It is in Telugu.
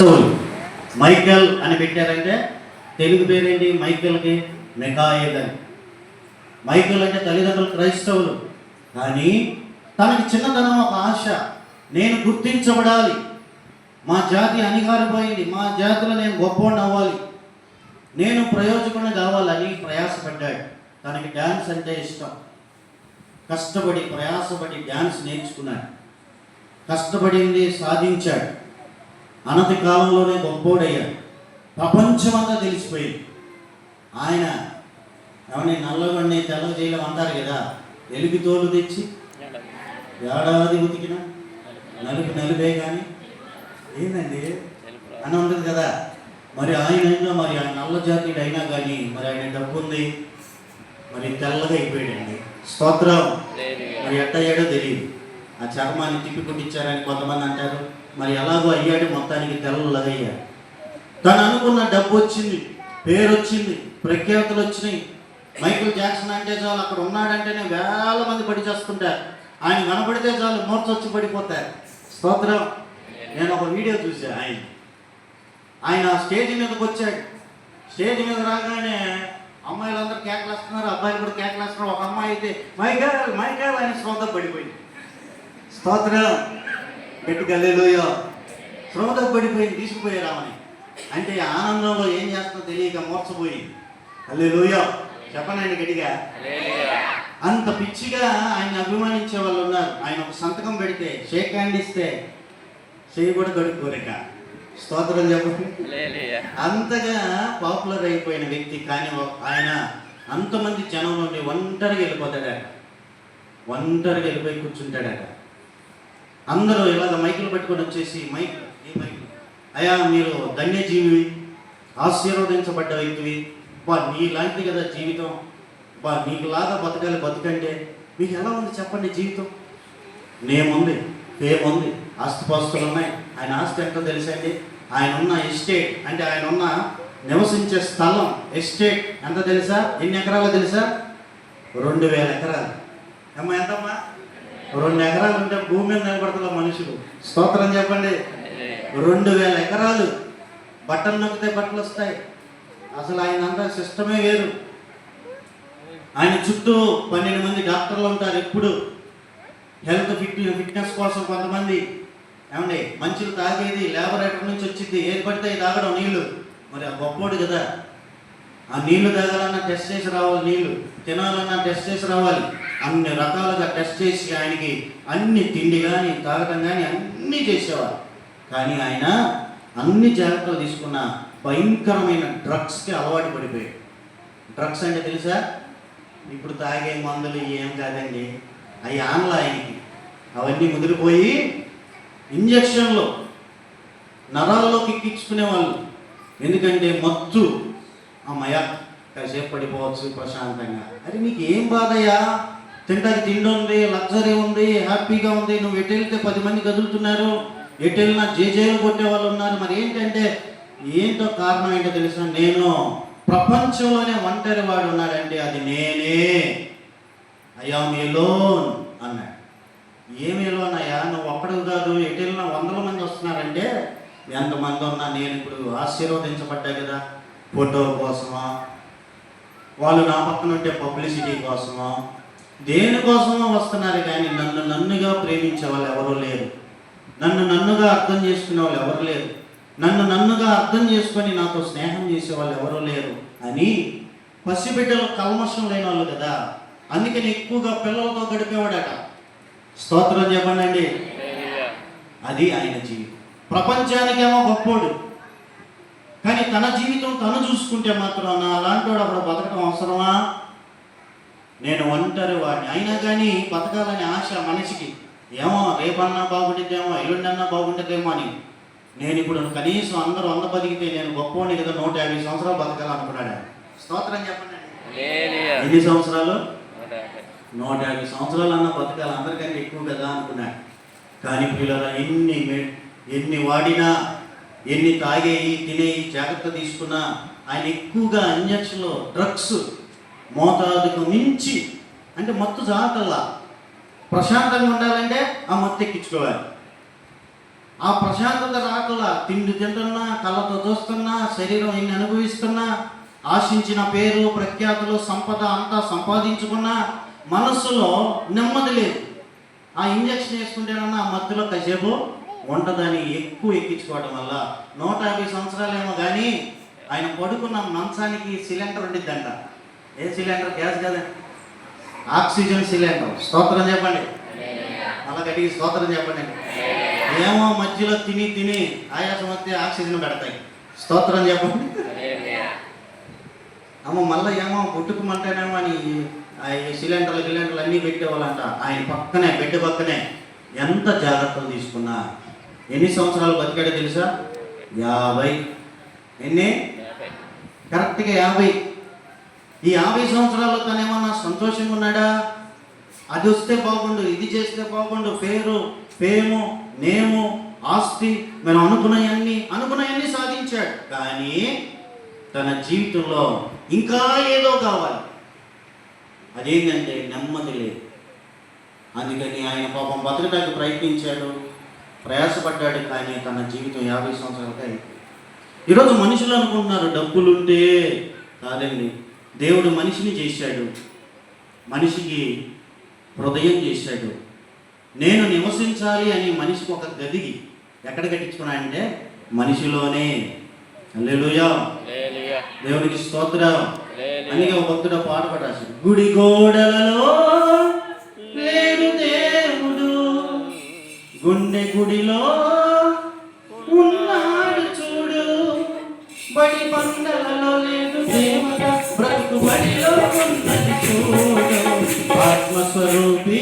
క్రైస్తవులు మైకల్ అని పెట్టారంటే తెలుగు పేరేంటి? మైకల్కి మెకాయల్ అని మైకల్ అంటే తల్లిదండ్రులు క్రైస్తవులు. కానీ తనకి చిన్నతనం ఒక ఆశ. నేను గుర్తించబడాలి. మా జాతి అణిగారిపోయింది మా జాతిలో నేను గొప్పవాడిని అవ్వాలి. నేను ప్రయోజకుడిని కావాలని ప్రయాసపడ్డాడు. తనకి డ్యాన్స్ అంటే ఇష్టం. కష్టపడి ప్రయాసపడి డ్యాన్స్ నేర్చుకున్నాడు. కష్టపడింది సాధించాడు. అనతి కాలంలోనే గొప్పోడయ్యాడు. ప్రపంచమంతా తెలిసిపోయింది. ఆయన ఎవరిని నల్లగొండి తెల్ల చేయడం అంటారు కదా ఎలుగు తోలు తెచ్చి ఏడాది ఉతికిన? నలుపు నలుపే కానీ ఏందండి? అని ఉంటుంది కదా. మరి ఆయన అయినా మరి ఆ నల్ల జాతీయుడు అయినా కానీ మరి ఆయన డబ్బు ఉంది. మరి తెల్లగా అయిపోయాడండి. స్తోత్రం. మరి ఎట్ట అయ్యాడో తెలియదు ఆ చర్మాన్ని తిప్పి కుట్టించారని కొంతమంది అంటారు. మరి ఎలాగో అయ్యాడు మొత్తానికి తెల్లగా అయ్యాడు తను అనుకున్న డబ్బు వచ్చింది పేరు వచ్చింది ప్రఖ్యాతులు వచ్చినాయి. మైకిల్ జాక్సన్ అంటే చాలు అక్కడ ఉన్నాడంటేనే వేల మంది పడి చేస్తుంటారు. ఆయన కనపడితే చాలు మూర్చొచ్చి పడిపోతారు. స్తోత్రం. నేను ఒక వీడియో చూసా ఆయన. ఆయన స్టేజ్ మీదకి వచ్చాడు. స్టేజ్ మీద రాగానే అమ్మాయిలందరూ కేకలు వేస్తున్నారు అబ్బాయిలు కూడా కేకలు వేస్తున్నారు. ఒక అమ్మాయి అయితే మైకేల్ మైకేల్ ఆయన శ్రోత పడిపోయింది. స్తోత్రం. గట్టిగా లేలోయో శ్రోత పడిపోయింది తీసుకుపోయారు ఆమెని అంటే ఆనందంలో ఏం చేస్తుందో తెలియక మూర్చపోయి అల్లెలుయో చెప్పనండి గట్టిగా. అంత పిచ్చిగా ఆయన అభిమానించే వాళ్ళు ఉన్నారు. ఆయన ఒక సంతకం పెడితే షేక్ హ్యాండ్ ఇస్తే చేయి కూడా కడుక్కోలేక. స్తోత్రం చెప్పండి. అంతగా పాపులర్ అయిపోయిన వ్యక్తి కానీ ఆయన అంతమంది జనం నుండి ఒంటరిగా వెళ్ళిపోతాడట. ఒంటరిగా వెళ్ళిపోయి కూర్చుంటాడట. అందరూ ఇలాగ మైకులు పట్టుకొని వచ్చేసి మైక్ ఏ మైక్? అయ్యా మీరు ధన్యజీవి ఆశీర్వదించబడ్డ వ్యక్తివి. బా నీలాంటిది కదా జీవితం. బా నీకులాగా బతకాలి బతుకంటే. మీకు ఎలా ఉంది చెప్పండి జీవితం? నేముంది పేముంది ఆస్తిపాస్తులు ఉన్నాయి ఆయన ఆస్తి ఎంతో తెలుసండి? ఆయన ఉన్న ఎస్టేట్ అంటే ఆయన ఉన్న నివసించే స్థలం ఎస్టేట్ ఎంత తెలుసా? ఎన్ని ఎకరాలు తెలుసా? రెండు వేల ఎకరాలు. అమ్మ ఎంతమ్మా? రెండు ఎకరాలు ఉంటే భూమి మీద నిలబడుతున్న మనుషులు స్తోత్రం చెప్పండి. రెండు వేల ఎకరాలు బట్టలు నొక్కితే బట్టలు వస్తాయి. అసలు ఆయన అంతా సిస్టమే వేరు. ఆయన చుట్టూ పన్నెండు మంది డాక్టర్లు ఉంటారు ఎప్పుడు. హెల్త్ ఫిట్ ఫిట్నెస్ కోసం కొంతమంది. ఏమండి మంచులు తాగేది లేబరేటరీ నుంచి వచ్చింది. ఏర్పడితే తాగడం నీళ్ళు. మరి ఆ గొప్పోడు కదా. ఆ నీళ్ళు తాగాలన్నా టెస్ట్ చేసి రావాలి నీళ్ళు తినాలన్నా టెస్ట్ చేసి రావాలి. అన్ని రకాలుగా టెస్ట్ చేసి ఆయనకి అన్ని తిండి కానీ తాగటం కానీ అన్నీ చేసేవారు. కానీ ఆయన అన్ని జాగ్రత్తలు తీసుకున్న భయంకరమైన డ్రగ్స్కి అలవాటు పడిపోయాడు. డ్రగ్స్ అంటే తెలుసా? ఇప్పుడు తాగే మందులు ఏం కాదండి. అవి ఆన్ల ఆయనకి. అవన్నీ ముదిరిపోయి ఇంజక్షన్లో నరాల్లోకి వాళ్ళు ఎందుకంటే మత్తు అమ్మయ్య కాసేపు పడిపోవచ్చు ప్రశాంతంగా. అరే నీకు ఏం బాధయ్యా? తింటానికి తిండి ఉంది లగ్జరీ ఉంది హ్యాపీగా ఉంది నువ్వు ఎటు వెళ్తే పది మంది కదులుతున్నారు? ఎటు వెళ్ళినా జేజేలు కొట్టే వాళ్ళు ఉన్నారు. మరి ఏంటంటే ఏంటో కారణం ఏంటో తెలుసా? నేను ప్రపంచంలోనే ఒంటరి వాడు ఉన్నాడండి అది నేనే. అయ్యా లోన్ అన్నాడు. ఏమి లోన్ అయ్యా? నువ్వు ఒక్కడు కాదు ఎటు వెళ్ళినా వందల మంది వస్తున్నారంటే ఎంతమంది ఉన్నా నేను ఇప్పుడు ఆశీర్వదించబడ్డా కదా. ఫోటో కోసమా? వాళ్ళు నా పక్కన ఉంటే పబ్లిసిటీ కోసమా? దేనికోసమో వస్తున్నారు కానీ నన్ను నన్నుగా ప్రేమించే వాళ్ళు ఎవరూ లేరు. నన్ను నన్నుగా అర్థం చేసుకునే వాళ్ళు ఎవరు లేరు. నన్ను నన్నుగా అర్థం చేసుకొని నాతో స్నేహం చేసే వాళ్ళు ఎవరూ లేరు అని పసిబిడ్డలు కల్మషం లేని వాళ్ళు కదా. అందుకని ఎక్కువగా పిల్లలతో గడిపేవాడట. స్తోత్రం చెప్పండి అది ఆయన జీవితం. ప్రపంచానికేమో గొప్పోడు. కానీ తన జీవితం తను చూసుకుంటే మాత్రం నా అలాంటోడు అప్పుడు బతకడం అవసరమా? నేను ఒంటరి వాడిని. అయినా కానీ బతకాలని ఆశ మనిషికి. ఏమో రేపన్నా బాగుంటుందేమో ఎల్లుండన్నా బాగుంటుందేమో అని. నేను ఇప్పుడు కనీసం అందరూ వంద బతికితే నేను గొప్పవాడిని కదా నూట యాభై సంవత్సరాలు బతకాలనుకున్నాడు. స్తోత్రం చెప్పండి. ఎన్ని సంవత్సరాలు? నూట యాభై. సంవత్సరాలన్నా బతకాలి. అందరికంటే ఎక్కువ కదా అనుకున్నాడు కానీ పిల్లల ఎన్ని ఎన్ని వాడినా ఎన్ని తాగేయి తినేయి జాగ్రత్త తీసుకున్నా ఆయన ఎక్కువగా అన్యక్షలో డ్రగ్స్ మోతాదుకు మించి అంటే మత్తు జాగ్రత్తలా ప్రశాంతంగా ఉండాలంటే ఆ మత్తు ఎక్కించుకోవాలి. ఆ ప్రశాంతత రాకలా తిండి తింటున్నా కళ్ళతో చూస్తున్నా శరీరం ఇన్ని అనుభవిస్తున్నా ఆశించిన పేరు ప్రఖ్యాతులు సంపద అంతా సంపాదించుకున్నా మనస్సులో నెమ్మది లేదు. ఆ ఇంజక్షన్ వేసుకుంటేనన్నా ఆ మత్తులో కసేపు ఉంటదని ఎక్కువ ఎక్కించుకోవడం వల్ల నూట యాభై సంవత్సరాలేమో కానీ ఆయన పడుకున్న మంచానికి సిలిండర్ ఉండిద్దంట. ఏ సిలిండర్? గ్యాస్ కదా. Oxygen cylinder. స్తోత్రం చెప్పండి. అలా గట్టిగా స్తోత్రం చెప్పండి ఏమో మధ్యలో తిని తిని ఆయాసం వస్తే ఆక్సిజన్ పెడతాయి స్తోత్రం చెప్పండి అమ్మ మళ్ళీ ఏమో కొట్టుకుమంటేనేమో అని ఆ ఈ సిలిండర్లు గిలిండర్లు అన్నీ పెట్టేవాళ్ళంట ఆయన పక్కనే బెడ్ పక్కనే ఎంత జాగ్రత్తలు తీసుకున్నా ఎన్ని సంవత్సరాలు బతికాడో తెలుసా? యాభై. ఎన్ని? కరెక్ట్గా యాభై. ఈ యాభై సంవత్సరాల్లో తను ఏమన్నా సంతోషంగా ఉన్నాడా? అది వస్తే బాగుండు ఇది చేస్తే బాగుండు పేరు ఫేము నేము ఆస్తి మనం అనుకున్నవన్నీ అనుకున్నవన్నీ సాధించాడు. కానీ తన జీవితంలో ఇంకా ఏదో కావాలి. అదేంటంటే నెమ్మది లేదు. అందుకని ఆయన పాపం బతకడానికి ప్రయత్నించాడు. ప్రయాసపడ్డాడు కానీ తన జీవితం యాభై సంవత్సరాలకి అయిపోయింది. ఈరోజు మనుషులు అనుకుంటున్నారు డబ్బులుంటే కాదండి దేవుడు మనిషిని చేశాడు. మనిషికి హృదయం చేశాడు. నేను నివసించాలి అని మనిషికి ఒక గదికి ఎక్కడ కట్టించుకున్నాడంటే మనిషిలోనే. హల్లెలూయా. దేవునికి స్తోత్రం. అందుకే ఒక భక్తుడు పాట పడాల్సింది గుడి గోడలలో గుండె గుడిలో ఉన్నాడు చూడు. బడి పండలలో లేదు దేవత బ్రతుకు బడిలో ఉన్నది చూడు. ఆత్మస్వరూపి